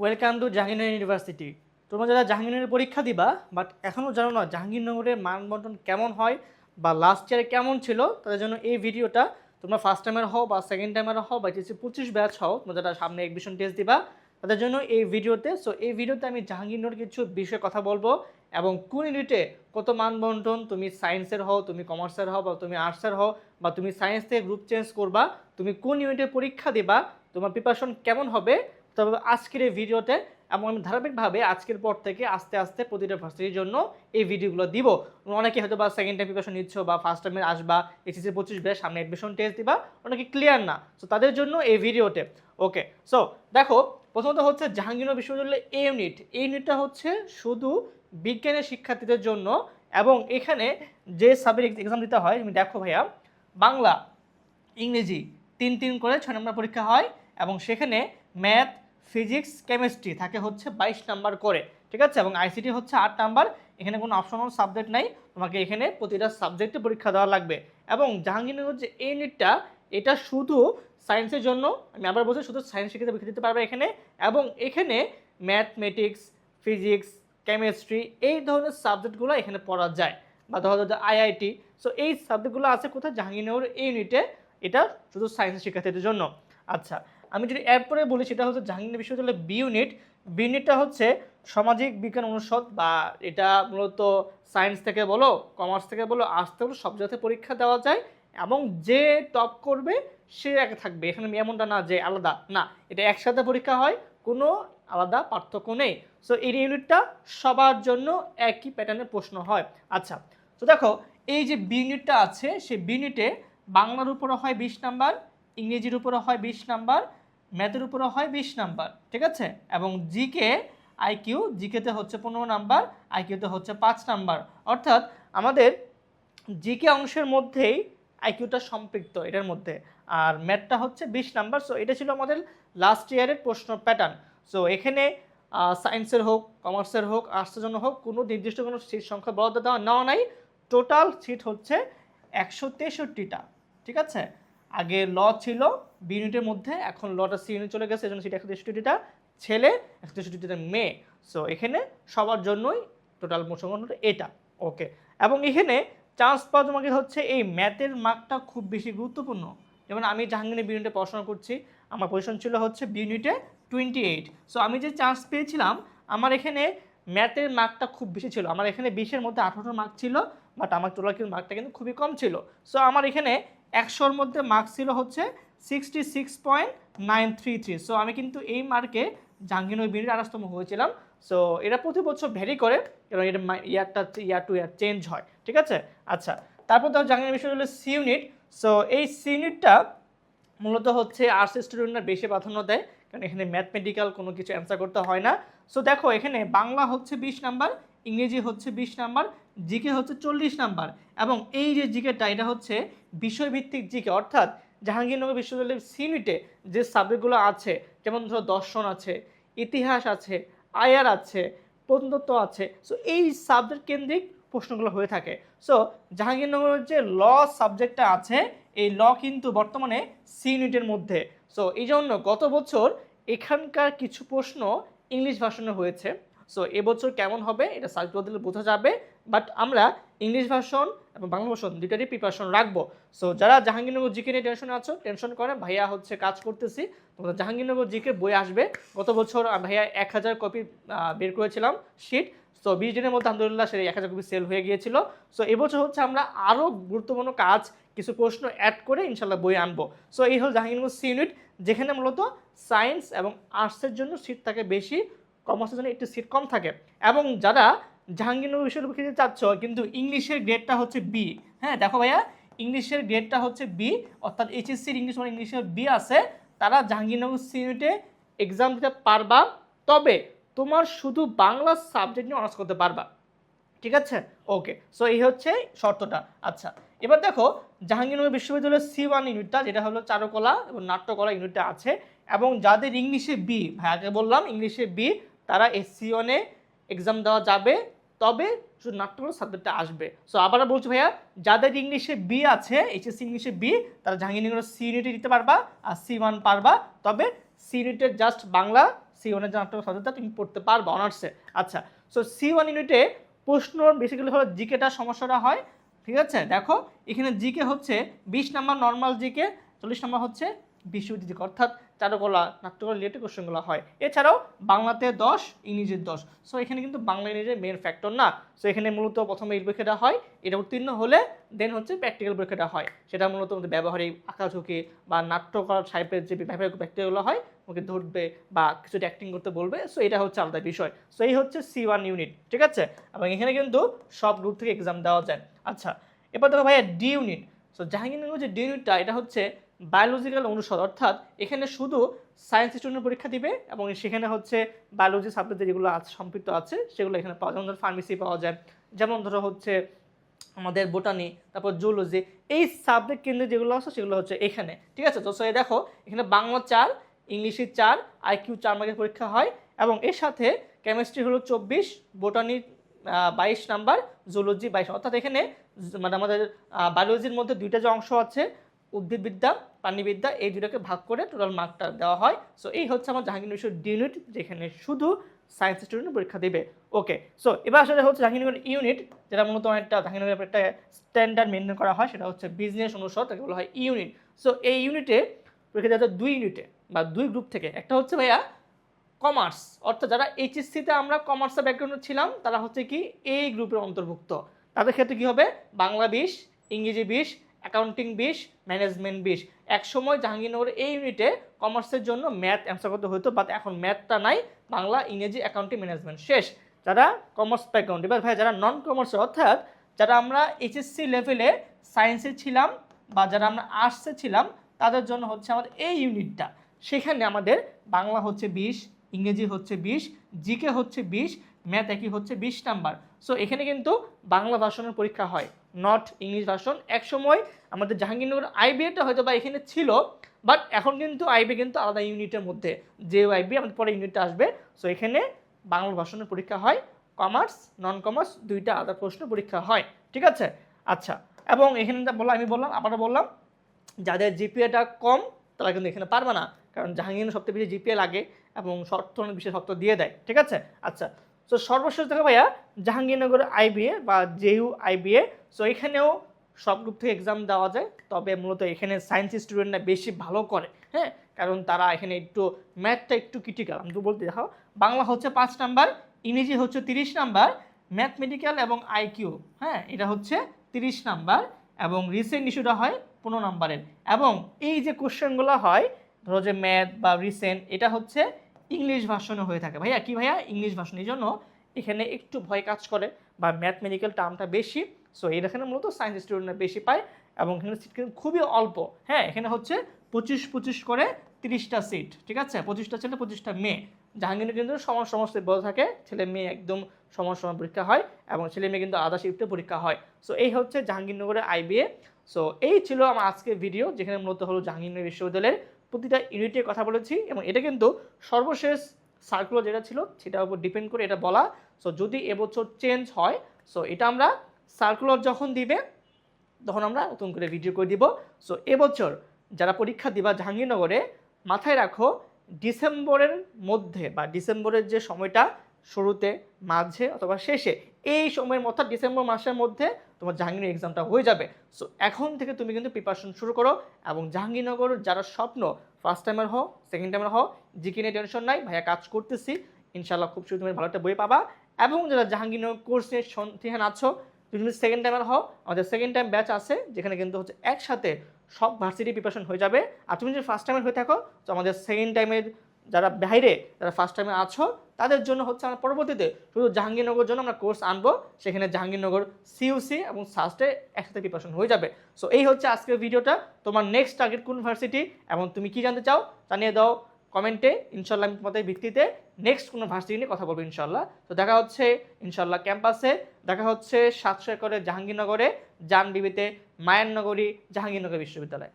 Welcome to Jahangirnagar university তোমরা যারা জাহাঙ্গীরনগরের পরীক্ষা দিবা বাট এখনও জানো না জাহাঙ্গীরনগরের মানবন্টন কেমন হয় বা লাস্ট ইয়ারে কেমন ছিল, তাদের জন্য এই ভিডিওটা তোমরা ফার্স্ট টাইমের হও বা সেকেন্ড টাইমের হও বা যে পঁচিশ ব্যাচ হও, তোমরা যারা সামনে এডমিশন টেস্ট দিবা, তাদের জন্য এই ভিডিওতে সো এই ভিডিওতে আমি জাহাঙ্গীরনগর কিছু বিষয়ে কথা বলব এবং কোন ইউনিটে কত মানবন্টন তুমি সায়েন্সের হও, তুমি কমার্সের হও বা তুমি আর্টসের হও বা তুমি সায়েন্স থেকে গ্রুপ চেঞ্জ করবা, তুমি কোন ইউনিটে পরীক্ষা দিবা, তোমার প্রিপারেশন কেমন হবে তবে আজকের এই ভিডিওতে এবং আমি ধারাবাহিকভাবে আজকের পর থেকে আস্তে আস্তে প্রতিটা ভার্সিটির জন্য এই ভিডিওগুলো দিব। অনেকে হয়তো বা সেকেন্ড টাইম প্রিপারেশন নিচ্ছ বা ফার্স্ট টাইমে আসবা এসএসসি পঁচিশ ব্যাচ সামনে অ্যাডমিশন টেস্ট দিবা, অনেকে ক্লিয়ার না। সো তাদের জন্য এই ভিডিওতে। ওকে সো দেখো, প্রথমত হচ্ছে জাহাঙ্গীরনগর বিশ্ববিদ্যালয়ের এই ইউনিট এই ইউনিটটা হচ্ছে শুধু বিজ্ঞানের শিক্ষার্থীদের জন্য এবং এখানে যে সাবজেক্ট এক্সাম দিতে হয়, তুমি দেখো ভাইয়া, বাংলা, ইংরেজি তিন তিন করে ছয় নম্বর পরীক্ষা হয় এবং সেখানে ম্যাথ ফিজিক্স, কেমিস্ট্রি, থাকে হচ্ছে বাইশ নাম্বার করে, ঠিক আছে? এবং আইসিটি হচ্ছে আট নাম্বার, এখানে কোনো অপশনাল সাবজেক্ট নাই, তোমাকে এখানে প্রতিটা সাবজেক্টে পরীক্ষা দেওয়া লাগবে। এবং জাহাঙ্গীরনগর যে এই ইউনিটটা এটা শুধু সায়েন্সের জন্য, আমি আবার বলছি শুধু সায়েন্স শিক্ষিত পরীক্ষা দিতে পারবে এখানে, এবং এখানে ম্যাথমেটিক্স ফিজিক্স কেমিস্ট্রি এই ধরনের সাবজেক্টগুলো এখানে পড়া যায়, বা ধরো আইআইটি সো এই সাবজেক্টগুলো আছে কোথায়? জাহাঙ্গীরনগর এই ইউনিটে এটা শুধু সায়েন্সের শিক্ষার্থীদের জন্য। আচ্ছা আমি যদি এরপরে বলি সেটা হচ্ছে জাহাঙ্গীরনগর বিশ্ববিদ্যালয়ের বি ইউনিট বি ইউনিটটা হচ্ছে সামাজিক বিজ্ঞান অনুষদ বা এটা মূলত সায়েন্স থেকে বলো কমার্স থেকে বলো আর্টস থেকে বলো, সব জায়গাতে পরীক্ষা দেওয়া যায় এবং যে টপ করবে সে একে থাকবে। এখানে এমনটা না যে আলাদা, না, এটা একসাথে পরীক্ষা হয়, কোনো আলাদা পার্থক্য নেই। সো এই ইউনিটটা সবার জন্য একই প্যাটার্নের প্রশ্ন হয়। আচ্ছা তো দেখো, এই যে বি ইউনিটটা আছে, সেই বি ইউনিটে বাংলার উপরে হয় বিশ নাম্বার, ইংরেজির উপরে হয় বিশ নাম্বার ম্যাথের উপরে হয় বিশ নাম্বার, ঠিক আছে? এবং জিকে আইকিউ জিকেতে হচ্ছে পনেরো নাম্বার আইকিউতে হচ্ছে পাঁচ নাম্বার। অর্থাৎ আমাদের জিকে অংশের মধ্যেই আইকিউটা সম্পৃক্ত এটার মধ্যে। আর ম্যাথটা হচ্ছে বিশ নাম্বার সো এটা ছিল আমাদের লাস্ট ইয়ারের প্রশ্ন প্যাটার্ন সো এখানে সায়েন্সের হোক কমার্সের হোক আর্টসের জন্য হোক, কোনো নির্দিষ্ট কোনো সিট সংখ্যা বরাদ্দ দেওয়া নেওয়া নাই। টোটাল সিট হচ্ছে একশো তেষট্টিটা, ঠিক আছে? আগে ল ছিল, বি ইউনিটের মধ্যে, এখন লটা সি ইউনিট চলে গেছে এই জন্য সিট একশো তেষট্টিটা ছেলে, একশো তেষট্টিটা মেয়ে। সো এখানে সবার জন্যই টোটাল মোট এটা। ওকে এবং এখানে চান্স পাওয়া তোমাকে হচ্ছে এই ম্যাথের মার্কটা খুব বেশি গুরুত্বপূর্ণ। যেমন আমি জাহাঙ্গীর বি ইউনিটে পড়াশোনা করছি, আমার পজিশন ছিল হচ্ছে বি ইউনিটে টোয়েন্টি এইট সো আমি যে চান্স পেয়েছিলাম, আমার এখানে ম্যাথের মার্কটা খুব বেশি ছিল। আমার এখানে বিশের মধ্যে আঠারো মার্ক ছিল বাট আমার টোটাল কিন্তু মার্কটা কিন্তু খুবই কম ছিল। সো আমার এখানে একশোর মধ্যে মার্কস ছিল হচ্ছে sixty six point nine three three so আমি কিন্তু এই মার্কে জাহাঙ্গীরনগর বিনির আড়াস্তম হয়েছিলাম। সো এটা প্রতি বছর ভ্যারি করে কারণ এটা ইয়ারটা ইয়ার টু ইয়ার চেঞ্জ হয়। ঠিক আছে? আচ্ছা তারপর ধরো জাহাঙ্গীর বিশ্ববিদ্যালয়ের সি ইউনিট সো এই সি ইউনিটটা মূলত হচ্ছে আর্টস স্টুডেন্টরা বেশি প্রাধান্য দেয়। কারণ এখানে ম্যাথমেটিক্যাল কোনো কিছু অ্যান্সার করতে হয় না। সো দেখো এখানে বাংলা হচ্ছে বিশ নাম্বার ইংরেজি হচ্ছে বিশ নাম্বার, জিকে হচ্ছে চল্লিশ নাম্বার এবং এই যে জিকেটা এটা হচ্ছে বিষয়ভিত্তিক জিকে, অর্থাৎ জাহাঙ্গীরনগর বিশ্ববিদ্যালয়ের সিউনিটে যে সাবজেক্টগুলো আছে, যেমন ধরো দর্শন আছে, ইতিহাস আছে, আয়ার আছে, প্রত্নতত্ত্ব আছে সো এই সাবজেক্ট কেন্দ্রিক প্রশ্নগুলো হয়ে থাকে। সো জাহাঙ্গীরনগরের যে ল সাবজেক্টটা আছে, এই ল কিন্তু বর্তমানে সি ইউনিটের মধ্যে। সো এই জন্য গত বছর এখানকার কিছু প্রশ্ন ইংলিশ ভাষণে হয়েছে। সো এবছর কেমন হবে? এটা সার্কুলার দিলে বোঝা যাবে। বাট আমরা ইংলিশ ভার্সন এবং বাংলা ভার্সন দুইটারই প্রিপারেশন রাখব। সো যারা জাহাঙ্গীরনগর জিকে নিয়ে টেনশন আছো টেনশন করে ভাইয়া হচ্ছে কাজ করতেছি। তোমরা জাহাঙ্গীরনগর জিকে বই আসবে। গত বছর ভাইয়া এক হাজার কপি বের করেছিলাম শিট সো বিশ দিনের মধ্যে আলহামদুলিল্লাহ সেই এক হাজার কপি সেল হয়ে গিয়েছিল। সো এবছর হচ্ছে আমরা আরও গুরুত্বপূর্ণ কাজ, কিছু প্রশ্ন অ্যাড করে ইনশাল্লাহ বই আনব। সো এই হল জাহাঙ্গীরনগর সি ইউনিট যেখানে মূলত সায়েন্স এবং আর্টসের জন্য সিট থাকে বেশি। কমার্সের জন্য একটু সিট কম থাকে। এবং যারা জাহাঙ্গীরনগর বিশ্ববিদ্যালয় দিতে চাচ্ছ, কিন্তু ইংলিশের গ্রেডটা হচ্ছে বি হ্যাঁ দেখো ভাইয়া, ইংলিশের গ্রেডটা হচ্ছে বি অর্থাৎ এইচএসসির ইংলিশ মানে ইংলিশের বি আছে। তারা জাহাঙ্গীরনগর সি ইউনিটে এক্সাম দিতে পারবা, তবে তোমার শুধু বাংলা সাবজেক্ট নিয়ে অনার্স করতে পারবা। ঠিক আছে? ওকে সো এই হচ্ছে শর্তটা। আচ্ছা এবার দেখো জাহাঙ্গীরনগর বিশ্ববিদ্যালয়ের সি ওয়ান ইউনিটটা যেটা হলো চারুকলা এবং নাট্যকলা ইউনিটটা আছে, এবং যাদের ইংলিশে বি ভাই আগে বললাম ইংলিশে বি তারা ওয়ানে এক্সাম দেওয়া যাবে, তবে শুধু নাট্যকলা সাবজেক্টটা আসবে। সো আবার বলছি ভাইয়া, যাদের ইংলিশে বি আছে এইচএসসি ইংলিশে বি তারা জাহাঙ্গীরনগর সি ইউনিটে দিতে পারবা আর সি ওয়ান পারবা, তবে সি ইউনিটের জাস্ট বাংলা সি ওয়ানের যে নাট্য সাবজেক্টটা তুমি পড়তে পারবা অনার্সে আচ্ছা সো সি ওয়ান ইউনিটে প্রশ্ন বেসিক্যালি হলো জিকেটা সমস্যাটা হয়, ঠিক আছে? দেখো, এখানে জিকে হচ্ছে বিশ নাম্বার নর্মাল জিকে চল্লিশ নাম্বার হচ্ছে বিশ্বজিৎ অর্থাৎ চারুকলা নাট্যকলা রিলেটেড কোশ্চেনগুলো হয়। এছাড়াও বাংলাতে দশ, ইংরেজির দশ। সো এখানে কিন্তু বাংলা, ইংরেজির মেন ফ্যাক্টর না। সো এখানে মূলত প্রথমে এই পরীক্ষাটা হয়, এটা উত্তীর্ণ হলে দেন হচ্ছে প্র্যাকটিক্যাল পরীক্ষাটা হয়। সেটা মূলত আমাদের ব্যবহারিক আঁকাঝুঁকি বা নাট্যকলা টাইপের যে ব্যবহারিক প্র্যাকটিক্যালগুলো হয়, ওকে ধরবে বা কিছু অ্যাক্টিং করতে বলবে। সো এটা হচ্ছে আলাদা বিষয়। সো এই হচ্ছে সি ওয়ান ইউনিট ঠিক আছে? এবং এখানে কিন্তু সব গ্রুপ থেকে এক্সাম দেওয়া যায়। আচ্ছা এবার দেখো ভাইয়া ডি ইউনিট সো জাহাঙ্গীরনগর যে ডি ইউনিটটা এটা হচ্ছে বায়োলজিক্যাল অনুষদ, অর্থাৎ এখানে শুধু সায়েন্স স্টুডেন্ট পরীক্ষা দিবে এবং সেখানে হচ্ছে বায়োলজি সাবজেক্টে যেগুলো আছে সম্পৃক্ত আছে, সেগুলো এখানে পাওয়া যায়। যেমন ধরো ফার্মেসি পাওয়া যায়, যেমন ধরো হচ্ছে আমাদের বোটানি তারপর জুলজি এই সাবজেক্ট কেন্দ্রে যেগুলো আছে সেগুলো হচ্ছে এখানে, ঠিক আছে? তো সো দেখো, এখানে বাংলা চার, ইংলিশে চার আইকিউ চার মার্কের পরীক্ষা হয় এবং এর সাথে কেমিস্ট্রি হলো চব্বিশ বোটানি বাইশ নাম্বার জুলজি বাইশ, অর্থাৎ এখানে মানে আমাদের বায়োলজির মধ্যে দুইটা যে অংশ আছে উদ্ভিদবিদ্যা, প্রাণীবিদ্যা এই দুটোকে ভাগ করে টোটাল মার্কটা দেওয়া হয়। সো এই হচ্ছে আমার জাহাঙ্গীর বিশ্ব ইউনিট যেখানে শুধু সায়েন্স স্টুডেন্ট পরীক্ষা দেবে। ওকে সো এবার আসলে হচ্ছে জাহাঙ্গীরনগর ইউনিট যেটা মূলত একটা জাহাঙ্গীরনগরের একটা স্ট্যান্ডার্ড মেনটেন করা হয়, সেটা হচ্ছে বিজনেস অনুষদ, তাকে বলা হয় ইউনিট সো এই ইউনিটে পরীক্ষা দেওয়া দুই ইউনিটে বা দুই গ্রুপ থেকে। একটা হচ্ছে ভাইয়া কমার্স অর্থাৎ যারা এইচএসসিতে আমরা কমার্সের ব্যাকগ্রাউন্ডে ছিলাম, তারা হচ্ছে কি এই গ্রুপের অন্তর্ভুক্ত। তাদের ক্ষেত্রে কী হবে? বাংলা বিশ ইংরেজি বিশ অ্যাকাউন্টিং বিশ, ম্যানেজমেন্ট বিশ। এক সময় জাহাঙ্গীরনগর এই ইউনিটে কমার্সের জন্য ম্যাথ অ্যান্সার করতে হতো বাট এখন ম্যাথটা নাই, বাংলা, ইংরেজি অ্যাকাউন্টিং ম্যানেজমেন্ট শেষ। যারা কমার্স ব্যাকগ্রাউন্ড এবার ভাই যারা নন কমার্স অর্থাৎ যারা আমরা এইচএসসি লেভেলে সায়েন্সে ছিলাম বা যারা আমরা আর্টসে ছিলাম, তাদের জন্য হচ্ছে আমাদের এই ইউনিটটা সেখানে আমাদের বাংলা হচ্ছে বিশ, ইংরেজি হচ্ছে বিশ জিকে হচ্ছে বিশ ম্যাথ একই হচ্ছে বিশ নাম্বার সো এখানে কিন্তু বাংলা ভাষণের পরীক্ষা হয় নট ইংলিশ ভাষণ। একসময় আমাদের জাহাঙ্গীরনগর আইবিএটা হয়তো বা এখানে ছিল বাট এখন কিন্তু আইবি কিন্তু আলাদা ইউনিটের মধ্যে, যে আইবি আমাদের পরে ইউনিটটা আসবে। সো এখানে বাংলা ভাষণের পরীক্ষা হয় কমার্স নন কমার্স দুইটা আলাদা প্রশ্ন পরীক্ষা হয়, ঠিক আছে? আচ্ছা এবং এখানে বললাম, আমি বললাম, আবারও বললাম, যাদের জিপিএটা কম, তারা কিন্তু এখানে পারবে না, কারণ জাহাঙ্গীর সবথেকে বেশি জিপিএ লাগে এবং শর্ত অনেক বেশি শর্ত দিয়ে দেয়, ঠিক আছে? আচ্ছা তো সর্বশেষ দেখো ভাইয়া, জাহাঙ্গীরনগর আইবিএ বা জেইউ আইবিএ সো এখানেও সব গ্রুপ থেকে এক্সাম দেওয়া যায়, তবে মূলত এখানে সায়েন্স স্টুডেন্টরা বেশি ভালো করে হ্যাঁ? কারণ তারা এখানে একটু ম্যাথটা একটু ক্রিটিক্যাল আমি তো বলতে দেখো বাংলা হচ্ছে পাঁচ নাম্বার, ইংরেজি হচ্ছে তিরিশ নাম্বার ম্যাথমেটিক্যাল এবং আইকিউ হ্যাঁ? এটা হচ্ছে তিরিশ নাম্বার এবং রিসেন্ট ইস্যুটা হয় পনেরো নাম্বারের। এবং এই যে কোশ্চেনগুলো হয়, ধরো যে ম্যাথ বা রিসেন্ট এটা হচ্ছে ইংলিশ ভাষণে হয়ে থাকে। ভাইয়া, কি ভাইয়া? ইংলিশ ভাষণ, এই জন্য এখানে একটু ভয় কাজ করে বা ম্যাথমেটিক্যাল টার্মটা বেশি। সো এখানে মূলত সায়েন্স স্টুডেন্টরা বেশি পায় এবং এখানে সিট কিন্তু খুবই অল্প। হ্যাঁ এখানে হচ্ছে পঁচিশ পঁচিশ করে তিরিশটা সিট ঠিক আছে? পঁচিশটা ছেলে, পঁচিশটা মেয়ে। জাহাঙ্গীর কিন্তু সমান সমস্ত বড় থাকে। ছেলে মেয়ে একদম সমান সমান পরীক্ষা হয় এবং ছেলে মেয়ে কিন্তু আধা শিফটে পরীক্ষা হয়। সো এই হচ্ছে জাহাঙ্গীরনগরের আইবিএ সো এই ছিল আমার আজকের ভিডিও যেখানে মূলত হলো জাহাঙ্গীরনগর বিশ্ববিদ্যালয়ের প্রতিটা ইউনিটের কথা বলেছি এবং এটা কিন্তু সর্বশেষ সার্কুলার যেটা ছিল সেটার উপর ডিপেন্ড করে এটা বলা। সো যদি এবছর চেঞ্জ হয় সো এটা আমরা সার্কুলার যখন দিবে, তখন আমরা নতুন করে ভিডিও করে দিব। সো এবছর যারা পরীক্ষা দিবা জাহাঙ্গীরনগরে, মাথায় রাখো ডিসেম্বরের মধ্যে বা ডিসেম্বরের যে সময়টা শুরুতে, মাঝে অথবা শেষে, এই সময়ের মধ্যে, ডিসেম্বর মাসের মধ্যে তোমার জাহাঙ্গীর এক্সামটা হয়ে যাবে। সো এখন থেকে তুমি কিন্তু প্রিপারেশন শুরু করো এবং জাহাঙ্গীরনগর যারা স্বপ্ন ফার্স্ট টাইমের হও সেকেন্ড টাইমের হও জিকে নিয়ে টেনশন নাই, ভাইয়া কাজ করতেছি ইনশাল্লাহ খুব শীঘ্র তুমি ভালো একটা বই পাবা। এবং যারা জাহাঙ্গীরনগর কোর্স নিয়ে সন্ধিহান আছো, তুমি যদি সেকেন্ড টাইমের হও, আমাদের সেকেন্ড টাইম ব্যাচ আছে, যেখানে কিন্তু হচ্ছে একসাথে সব ভার্সিটি প্রিপারেশন হয়ে যাবে। আর তুমি যদি ফার্স্ট টাইমের হয়ে থাকো, তো আমাদের সেকেন্ড টাইমের যারা বাইরে, যারা ফার্স্ট টাইমে আছো, তাদের জন্য হচ্ছে আমরা পরবর্তীতে শুধু জাহাঙ্গীরনগর জন্য আমরা কোর্স আনব। সেখানে জাহাঙ্গীরনগর সিইউসি এবং সাস্টে একসাথে প্রিপারেশন হয়ে যাবে। সো এই হচ্ছে আজকের ভিডিওটা। তোমার নেক্সট টার্গেট কোন ভার্সিটি এবং তুমি কি জানতে চাও জানিয়ে দাও কমেন্টে ইনশাল্লাহ আমি তোমাদের ভিত্তিতে নেক্সট কোনো ভার্সিটি নিয়ে কথা বলব ইনশাল্লাহ তো দেখা হচ্ছে ইনশাল্লাহ ক্যাম্পাসে দেখা হচ্ছে সাতশো একরে জাহাঙ্গীরনগরে, জানবিবিতে মায়াননগরী জাহাঙ্গীরনগর বিশ্ববিদ্যালয়।